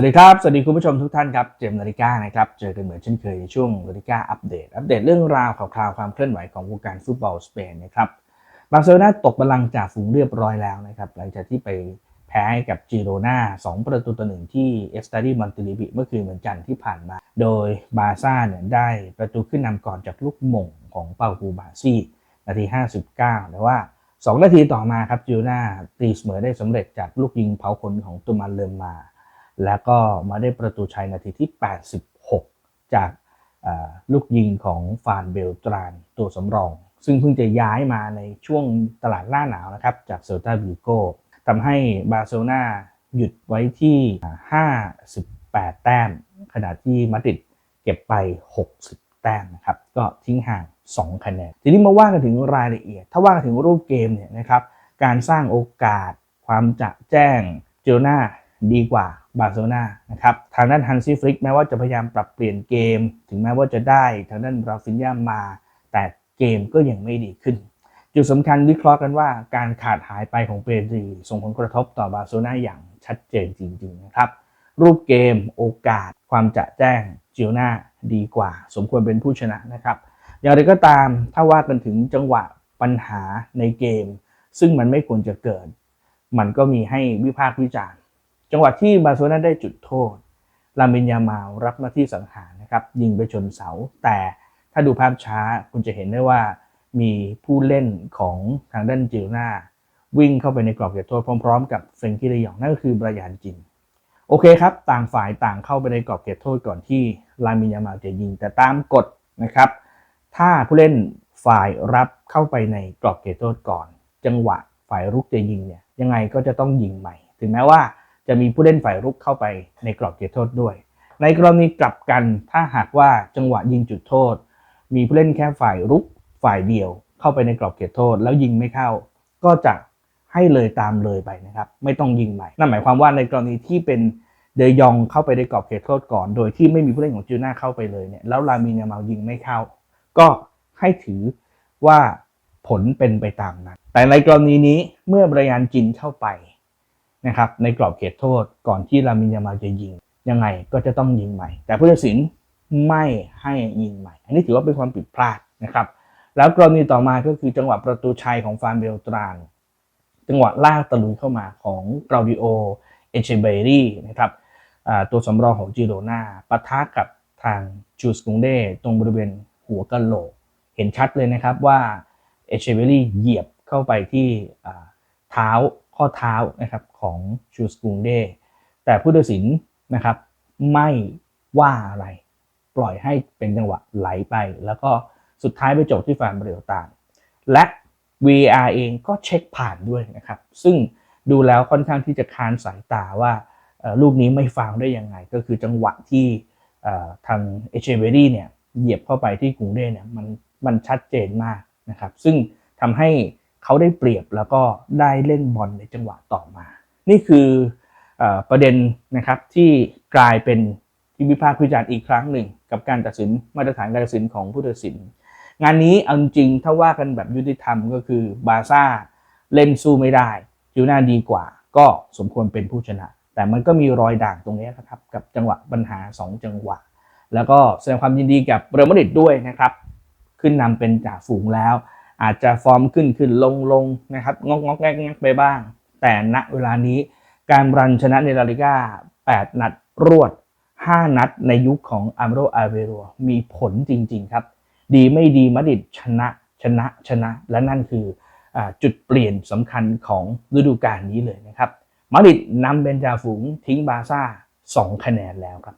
วัสดีครับ สวัสดีคุณผู้ชมทุกท่านครับ เจมส์นาฬิกานะครับ เจอกันเหมือนเช่นเคยในช่วงนาฬิกาอัปเดต อัปเดตเรื่องราวข่าวคราวความเคลื่อนไหวของวงการฟุตบอลสเปนนะครับบาร์เซโลนาตกบัลลังก์จากฝูงเรียบร้อยแล้วนะครับ หลังจากที่ไปแพ้กับจิโรนา2 ประตูต่อหนึ่งที่เอสตาดีมอนติลิบิเมื่อคืนวันจันทร์ที่ผ่านมา โดยบาร์ซ่าเนี่ยได้ประตูขึ้นนำก่อนจากลูกหม่งของเปาปูบาซี่นาที 59 แต่ว่า 2 นาทีต่อมาครับจิโรนาตีเสมอได้สำเร็จจากลูกยิงเผาขนของตุมันเลมมา แล้วก็มาได้ประตูชัยนาทีที่ 86 จากลูกยิงของฟานเบลตรานตัวสำรอง ซึ่งเพิ่งจะย้ายมาในช่วงตลาดหน้าหนาวนะครับ จากเซลตาบิโกทำให้บาร์เซโลนาหยุดไว้ที่ 58 แต้ม ขณะที่มาดริดเก็บไป 60 แต้มนะครับ ก็ทิ้งห่าง 2 คะแนน ทีนี้มาว่ากันถึงรายละเอียด ถ้าว่ากันถึงรูปเกมเนี่ยนะครับ การสร้างโอกาส ความจะแจ้งเจโรนาดีกว่า บาร์เซโลนานะครับทางด้านฮันซี่ฟลิกแม้ว่าจะพยายามปรับเปลี่ยนเกม ถึงแม้ว่าจะได้ทางด้านราฟินยามา แต่เกมก็ยังไม่ดีขึ้น จุดสำคัญวิเคราะห์กันว่าการขาดหายไปของเปรีส่งผลกระทบต่อบาร์เซโลนาอย่างชัดเจนจริงๆนะครับรูปเกมโอกาส ความจะแจ้งจิโรนาดีกว่า สมควรเป็นผู้ชนะนะครับ อย่างไรก็ตามถ้าว่ากันถึงจังหวะปัญหาในเกม ซึ่งมันไม่ควรจะเกิด มันก็มีให้วิพากษ์วิจารณ์ จังหวะที่บาร์เซโลนาได้จุดโทษลามินยามารับหน้าที่สังหารนะครับยิงไปชนเสา แต่ถ้าดูภาพช้าคุณจะเห็นได้ว่ามีผู้เล่นของทางด้านจิโรนาวิ่งเข้าไปในกรอบเขตโทษพร้อมๆ กับเฟรนกี้เลยองนั่นก็คือบรยานจินโอเคครับ ต่างฝ่ายต่างเข้าไปในกรอบเขตโทษก่อนที่ลามินยามาจะยิง แต่ตามกฎนะครับ ถ้าผู้เล่นฝ่ายรับเข้าไปในกรอบเขตโทษก่อน จังหวะฝ่ายรุกจะยิงเนี่ยยังไงก็จะต้องยิงใหม่ ถึงแม้ว่า จะมีผู้เล่นฝ่ายรุกเข้าไปในกรอบเขตโทษด้วย ในกรณีกลับกันถ้าหากว่าจังหวะยิงจุดโทษ มีผู้เล่นแค่ฝ่ายรุกฝ่ายเดียว เข้าไปในกรอบเขตโทษ แล้วยิงไม่เข้า ก็จะให้เลยตามเลยไปนะครับไม่ต้องยิงใหม่นั่นหมายความว่าในกรณีที่เป็นเดยองเข้าไปในกรอบเขตโทษก่อน โดยที่ไม่มีผู้เล่นของจิวน่าเข้าไปเลยเนี่ยแล้วลามินยามายิงไม่เข้า ก็ให้ถือว่าผลเป็นไปตามนั้น แต่ในกรณีนี้เมื่อบรยานจินเข้าไป นะครับในกรอบเขตโทษก่อนที่ลามินยามาจะยิง ยังไงก็จะต้องยิงใหม่ แต่ผู้ตัดสินไม่ให้ยิงใหม่ อันนี้ถือว่าเป็นความผิดพลาดนะครับ แล้วกรณีต่อมาก็คือจังหวะประตูชัยของฟานเบลตรานจังหวะลากตะลุยเข้ามาของกราดิโอเอเชเบรีนะครับตัวสำรองของจิโรนาปะทะกับทางจูสกุงเดตรงบริเวณหัวกะโหลก เห็นชัดเลยนะครับว่าเอเชเบรีเหยียบเข้าไปที่เท้า ข้อเท้านะครับของจูสกุงเดแต่ผู้ตัดสินนะครับไม่ว่าอะไร ปล่อยให้เป็นจังหวะไหลไป แล้วก็สุดท้ายไปจบที่ฟานเบลตานและ VR เองก็เช็คผ่านด้วยนะครับ ซึ่งดูแล้วค่อนข้างที่จะคานสายตาว่าลูกนี้ไม่ฟาวได้ยังไง ก็คือจังหวะที่เอ่อทางเอเชเวรี่เนี่ยเหยียบเข้าไปที่กรุงเด้เนี่ยมันมันชัดเจนมากนะครับ ซึ่งทำให้ เขาได้เปรียบแล้วก็ได้เล่นบอลในจังหวะต่อมา นี่คืออประเด็นนะครับที่กลายเป็นที่วิพากษ์วิจารณ์อีกครั้งหนึ่ง กับการตัดสินมาตรฐานการตัดสินของผู้ตัดสิน งานนี้เอาจริงถ้าว่ากันแบบยุติธรรมก็คือบาซ่าเล่นสู้ไม่ได้จิวน่าดีกว่า ก็สมควรเป็นผู้ชนะ แต่มันก็มีรอยด่างตรงนี้นะครับกับจังหวะปัญหา 2 จังหวะ แล้วก็แสดงความยินดีกับเรอัลมาดริดด้วยนะครับ ขึ้นนำเป็นจ่าฝูงแล้ว อาจจะฟอร์มขึ้นขึ้นลงลงนะครับงอกงอกแงกแงกไปบ้าง แต่ณเวลานี้การรันชนะในลาลิก้า 8 นัดรวด 5 นัดในยุคของอัมโรอาเวโรมีผลจริง ๆ ครับ ดีไม่ดีมาดิดชนะชนะชนะ และนั่นคืออจุดเปลี่ยนสำคัญของฤดูกาลนี้เลยนะครับ มาดิดนำเป็นจาฝูงทิ้งบาซ่า 2 คะแนนแล้วครับ